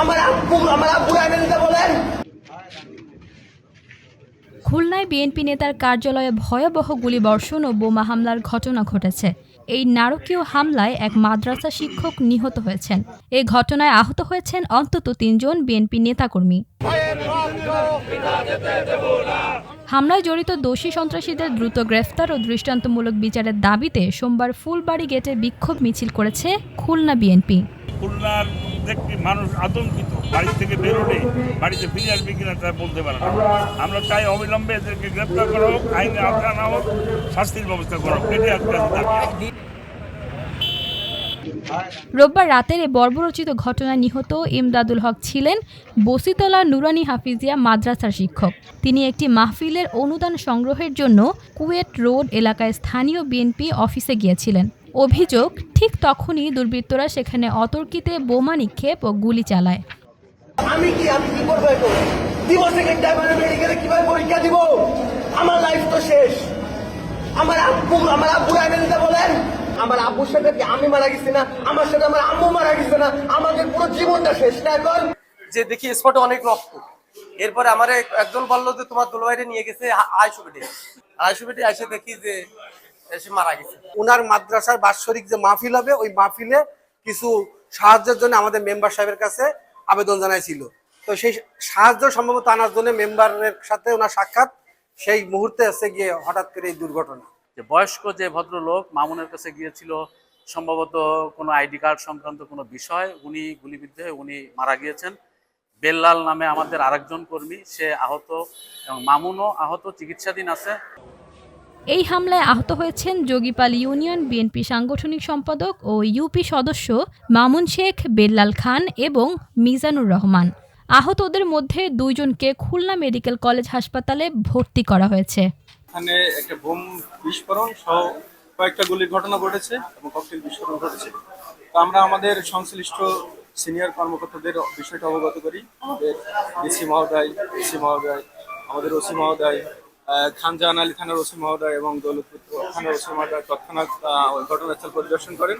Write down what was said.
আমার আব্বু আমার আব্বু এনে দিতে বলেন। খুলনায় বিএনপি নেতার কার্যালয়ে ভয়াবহ গুলিবর্ষণ ও বোমা হামলার ঘটনা ঘটেছে। এই নারকীয় হামলায় এক মাদ্রাসা শিক্ষক নিহত হয়েছেন। এই ঘটনায় আহত হয়েছেন অন্তত তিনজন বিএনপি নেতাকর্মী। হামলায় জড়িত দোষী সন্ত্রাসীদের দ্রুত গ্রেফতার ও দৃষ্টান্তমূলক বিচারের দাবিতে সোমবার ফুলবাড়ি গেটে বিক্ষোভ মিছিল করেছে খুলনা বিএনপি। খুলনার দেখি মানুষ আতঙ্কিত, বাড়ি থেকে বেরোলে বাড়িতে ফিরে আসবে কিনা তা বলতে পারে না। আমরা চাই অবিলম্বে এদেরকে গ্রেপ্তার করা হোক, আইনে আওতায় আনা হোক, শাস্তির ব্যবস্থা করা হোক। এটি একটা রোববার রাতের এই বর্বরচিত ঘটনায় নিহত ইমদাদুল হক ছিলেন বসিতলা নুরানি হাফিজিয়া মাদ্রাসার শিক্ষক। তিনি একটি মাহফিলের অনুদান সংগ্রহের জন্য কুয়েট রোড এলাকায় স্থানীয় বিএনপি অফিসে গিয়েছিলেন। অভিযোগ ঠিক তখনই দুর্বৃত্তরা সেখানে অতর্কিতে বোমা নিক্ষেপ ও গুলি চালায়। আমি কি আমি কি করব এখন? দিব সেকেন্ড টাইম আমি মেডিকেলে কীভাবে পরীক্ষা দিব? আমার লাইফ তো শেষ। আমার আব্বু আমার আব্বু এনে দিতে বলেন। আমার আব্বুর সাথে কি আমি মারা গেছি না? আমার সাথে আমার আম্মু মারা গেছে না? আমাদের পুরো জীবনটা শেষ না এখন? যে দেখি স্পটে অনেক রক্ত। এরপরে আমারে একজন বলল যে তোমার দোলবাইরে নিয়ে গেছে আড়াইশো বেটে। আড়াইশো বেটে এসে দেখি যে এসে মারা গেছে। ওনার মাদ্রাসার বাৎসরিক যে মাহফিল হবে ওই মাহফিলে কিছু সাহায্যের জন্য আমাদের মেম্বার সাহেবের কাছে আবেদন জানাইছিল। তো সেই সাহায্য সম্ভবত আনার জন্য মেম্বারের সাথে ওনার সাক্ষাৎ সেই মুহূর্তে এসে গিয়ে হঠাৎ করে এই দুর্ঘটনা। যে বয়স্ক যে ভদ্রলোক মামুনের কাছে গিয়েছিল সম্ভবত কোনো আইডি কার্ড সংক্রান্ত কোনো বিষয় উনি গুলিবিদ্ধ হয়ে উনি মারা গিয়েছেন। বেল্লাল নামে আমাদের আরেকজন কর্মী সে আহত এবং মামুনও আহত চিকিৎসাধীন আছে। এই হামলায় আহত হয়েছেন যোগীপাল ইউনিয়ন বিএনপি সাংগঠনিক সম্পাদক ও ইউপি সদস্য মামুন শেখ, বেল্লাল খান এবং মিজানুর রহমান। আহতদের মধ্যে দুইজনকে খুলনা মেডিকেল কলেজ হাসপাতালে ভর্তি করা হয়েছে। এখানে একটা বোম বিস্ফোরণ সহ কয়েকটা গুলির ঘটনা ঘটেছে এবং ককটেল বিস্ফোরণ ঘটেছে। আমরা আমাদের সংশ্লিষ্ট সিনিয়র কর্মকর্তাদের বিষয়টা অবগত করি। ডিসি মহোদয় ডিসি মহোদয়, আমাদের ওসি মহোদয় খানজাহান আলী থানার ওসি মহোদয় এবং দৌলতপুর থানার ওসি মহোদয় তৎক্ষণাৎ ঘটনাস্থল পরিদর্শন করেন।